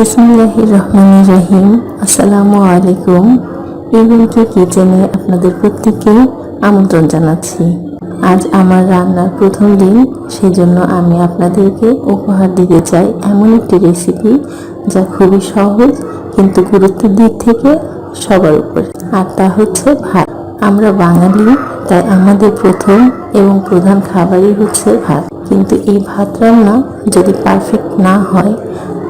বিসমুল্লাহির রহমানির রহিম। আসসালামু আলাইকুম। ইভেনকে কিচেনে আপনাদের প্রত্যেককে আমন্ত্রণ জানাচ্ছি। আজ আমার রান্নার প্রথম দিন, সেজন্য আমি আপনাদেরকে উপহার দিতে চাই এমন একটি রেসিপি যা খুবই সহজ কিন্তু গুরুত্বের দিক থেকে সবার উপর। আর তা হচ্ছে ভাত। আমরা বাঙালি, তাই আমাদের প্রথম এবং প্রধান খাবারই হচ্ছে ভাত। কিন্তু এই ভাত রান্না যদি পারফেক্ট না হয়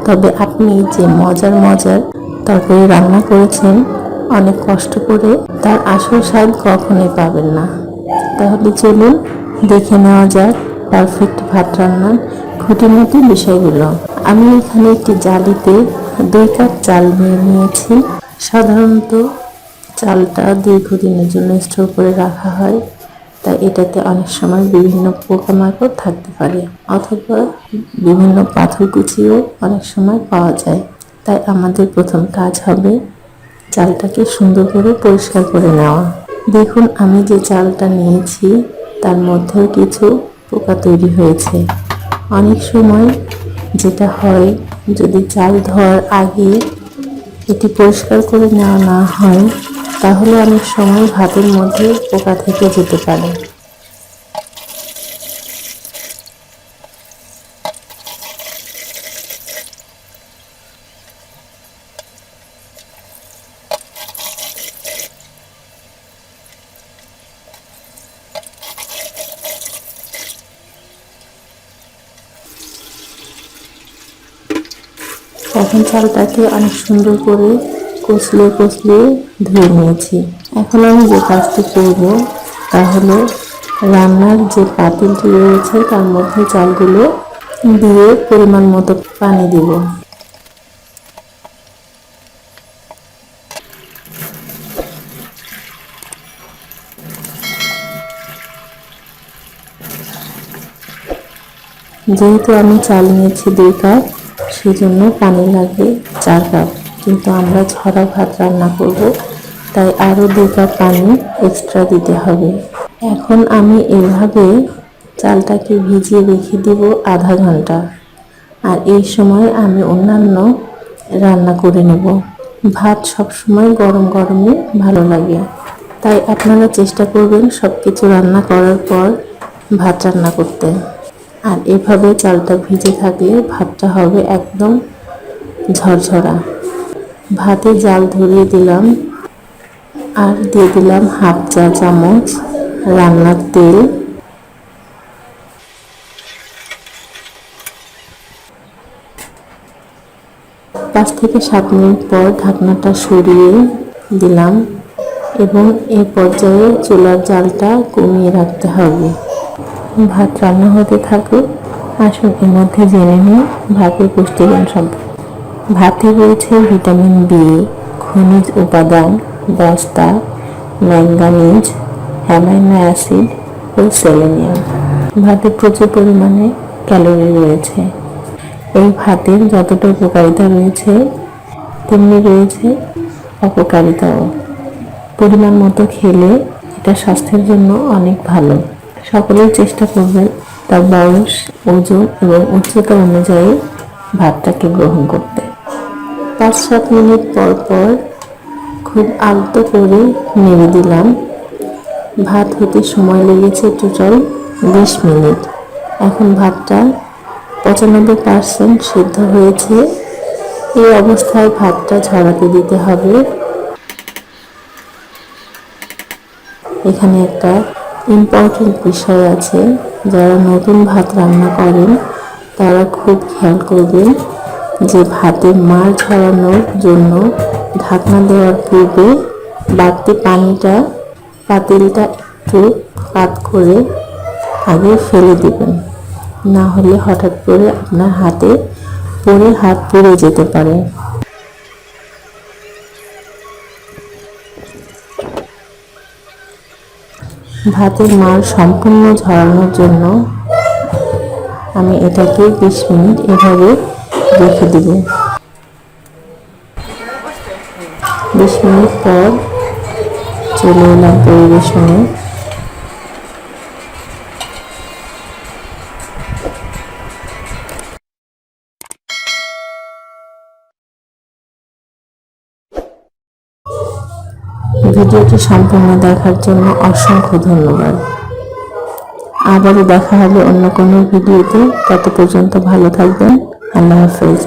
তবে আপনি যে মজার মজার তরকারি রান্না করেছেন, অনেক কষ্ট করে তার আসল স্বাদ কখনোই পাবেন না। তাহলে চলুন দেখে নেওয়া যাক পারফেক্ট ভাত রান্নার খুঁটিনাটি বিষয়গুলো। আমি এখানে একটি জালিতে দুই কাপ চাল নিয়ে নিয়েছি। সাধারণত চালটা দীর্ঘদিনের জন্য স্টোর করে রাখা হয়। তাই এটাতে অনেক সময় বিভিন্ন পোকামাকড় থাকতে পারে, অথবা বিভিন্ন পাথর কুচিও অনেক সময় পাওয়া যায়। তাই আমাদের প্রথম কাজ হবে চালটাকে সুন্দর করে পরিষ্কার করে নেওয়া। দেখুন, আমি যে চালটা নিয়েছি, তার মধ্যেও কিছু পোকা তৈরি হয়েছে। অনেক সময় যেটা হয়, যদি চাল ধোয়ার আগে এটি পরিষ্কার করে নেওয়া না হয় তাহলে অনেক সময় ভাতের মধ্যে পোকা থেকে যেতে পারে। এখন চালটাকে অনেক সুন্দর করে কষলে কষলে ধুয়ে নিয়েছি। এখন আমি যে কাজটি করব তা হলো রান্নার যে পাতিলটি রয়েছে, তার মধ্যে চালগুলো দিয়ে পরিমাণ মতো পানি দিব। যেহেতু আমি চাল নিয়েছি দুই কাপ, সেজন্য পানি লাগবে চার কাপ। কিন্তু আমরা ছড়া ভাত রান্না করব, তাই আরও দুই কাপ পানি এক্সট্রা দিতে হবে। এখন আমি এভাবে চালটাকে ভিজিয়ে রেখে দিব আধা ঘণ্টা। আর এই সময় আমি অন্যান্য রান্না করে নেব। ভাত সবসময় গরম গরমে ভালো লাগে। তাই আপনারা চেষ্টা করবেন সব কিছু রান্না করার পর ভাত রান্না করতে। আর এভাবে চালটা ভিজে থাকলে ভাতটা হবে একদম ঝরঝরা। ভাতে জাল ধরিয়ে দিলাম আর দিয়ে দিলাম হাফ চা চামচ রান্নার তেল। পাঁচ থেকে সাত মিনিট পর ঢাকনাটা সরিয়ে দিলাম এবং এই পর্যায়ে চুলার জালটা কমিয়ে রাখতে হবে। ভাত রান্না হতে থাকুক আসুন এর মধ্যে জেনে নিই ভাতের পুষ্টিগুণ সম্পর্কে। ভাতে রয়েছে ভিটামিন বি খনিজ উপাদান দস্তা ম্যাঙ্গানিজ, অ্যামাইনো অ্যাসিড ও সেলেনিয়াম। ভাতে প্রচুর পরিমাণে ক্যালোরি রয়েছে। এই ভাতের যতটা উপকারিতা রয়েছে, তেমনি রয়েছে অপকারিতাও। পরিমাণ মতো খেলে এটা স্বাস্থ্যের জন্য অনেক ভালো। সকলেই চেষ্টা করবেন তার বয়স, ওজন এবং উচ্চতা অনুযায়ী ভাতটাকে গ্রহণ করতে। পাঁচ সাত মিনিট পর পর খুব আলতো করে নেড়ে দিলাম। ভাত হতে সময় লেগেছে টোটাল বিশ মিনিট। এখন ভাতটা পঁচানব্বই পার্সেন্ট সিদ্ধ হয়েছে। এই অবস্থায় ভাতটা ঝরাতে দিতে হবে। এখানে একটা ইম্পর্টেন্ট বিষয় আছে। যারা নতুন ভাত রান্না করেন, তারা খুব খেয়াল করবেন যে ভাতে মার ঝরানোর জন্য ঢাকনা দেওয়ার পূর্বে বাড়তি পানিটা পাতিলটা একটু কাত করে আগে ফেলে দিবেন। না হলে হঠাৎ করে আপনার হাতে পরে হাত পুড়ে যেতে পারে। ভাতের মার সম্পূর্ণ ঝরানোর জন্য আমি এটাকে বিশ মিনিট এভাবে রেখে দিব। বিশ মিনিট পর চলে এলাম পরিবেশনে। ভিডিওটি সম্পূর্ণ দেখার জন্য অসংখ্য ধন্যবাদ। আবারও দেখা হবে অন্য কোনো ভিডিওতে। তত পর্যন্ত ভালো থাকবেন। আল্লাহ হাফেজ